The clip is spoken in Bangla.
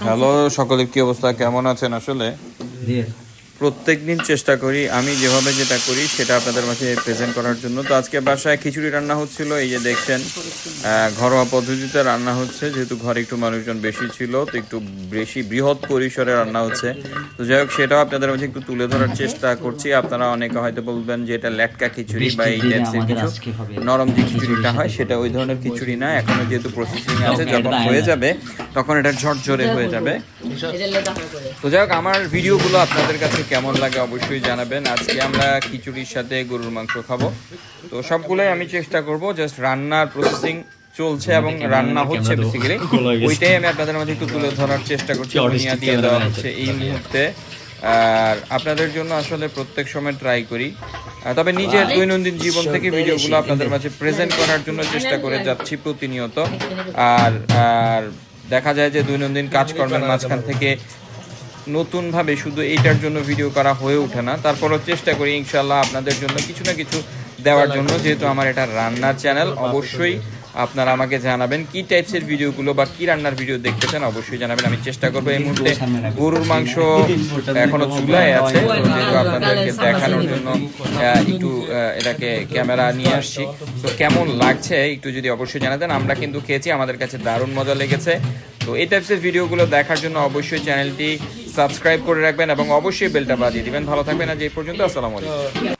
হ্যালো সকলের কি অবস্থা? কেমন আছেন আসলে? প্রত্যেক দিন চেষ্টা করি আমি যেভাবে যেটা করি সেটা আপনাদের মাঝে প্রেজেন্ট করার জন্য। তো আজকে বাসায় খিচুড়ি রান্না হচ্ছিল এই যে দেখছেন আহ, ঘরোয়া পদ্ধতিতে রান্না হচ্ছে যেহেতু ঘরে একটু মানুষজন বেশি ছিল তো একটু বেশি বৃহৎ পরিসরে রান্না হচ্ছে। তো যাই হোক সেটাও আপনাদের মাঝে একটু তুলে ধরার চেষ্টা করছি। আপনারা অনেকে হয়তো বলবেন যে এটা ল্যাটকা খিচুড়ি বা এই টাইপসের কিছু নরম যে খিচুড়িটা হয় সেটা ওই ধরনের খিচুড়ি না। এখনও যেহেতু প্রসেসিং আছে যখন হয়ে যাবে তখন এটা ঝরঝরে হয়ে যাবে। তো যাই হোক আমার ভিডিওগুলো আপনাদের কাছে কেমন লাগে অবশ্যই জানাবেন। আজকে আমরা খিচুড়ির সাথে গরুর মাংস খাব। তো সবগুলোই আমি চেষ্টা করব জাস্ট রান্নার প্রসেসিং চলছে এবং রান্না হচ্ছে বেসিক্যালি ওইটাই আমি আপনাদের মাঝে একটু তুলে ধরার চেষ্টা করছি দিয়ে দেওয়া হচ্ছে। এই মুহূর্তে। আর আপনাদের জন্য আসলে প্রত্যেক সময় ট্রাই করি। তবে নিজের দৈনন্দিন জীবন থেকে ভিডিওগুলো আপনাদের মাঝে প্রেজেন্ট করার জন্য চেষ্টা করে যাচ্ছি প্রতিনিয়ত। আর আর দেখা যায় যে দৈনন্দিন কাজকর্মের মাঝখান থেকে নতুনভাবে শুধু এইটার জন্য ভিডিও করা হয়ে ওঠে না। তারপরও চেষ্টা করি ইনশাল্লাহ আপনাদের জন্য কিছু না কিছু দেওয়ার জন্য যেহেতু আমার এটা রান্নার চ্যানেল অবশ্যই আপনারা আমাকে জানাবেন কি টাইপসের ভিডিওগুলো বা কি রান্নার ভিডিও দেখতে চান, অবশ্যই জানাবেন। আমি চেষ্টা করব এই মুহূর্তে। গরুর মাংস এখনও চুলায় আছে আপনাদেরকে দেখানোর জন্য একটু এটাকে ক্যামেরা নিয়ে আসছি। তো কেমন লাগছে একটু যদি অবশ্যই জানাতেন, আমরা কিন্তু খেয়েছি, আমাদের কাছে দারুণ মজা লেগেছে। তো এই টাইপসের ভিডিওগুলো দেখার জন্য অবশ্যই চ্যানেলটি সাবস্ক্রাইব করে রাখবেন এবং অবশ্যই বেলটা বাজিয়ে দিবেন। ভালো থাকবেন, আজ এই পর্যন্ত, আসসালামু আলাইকুম।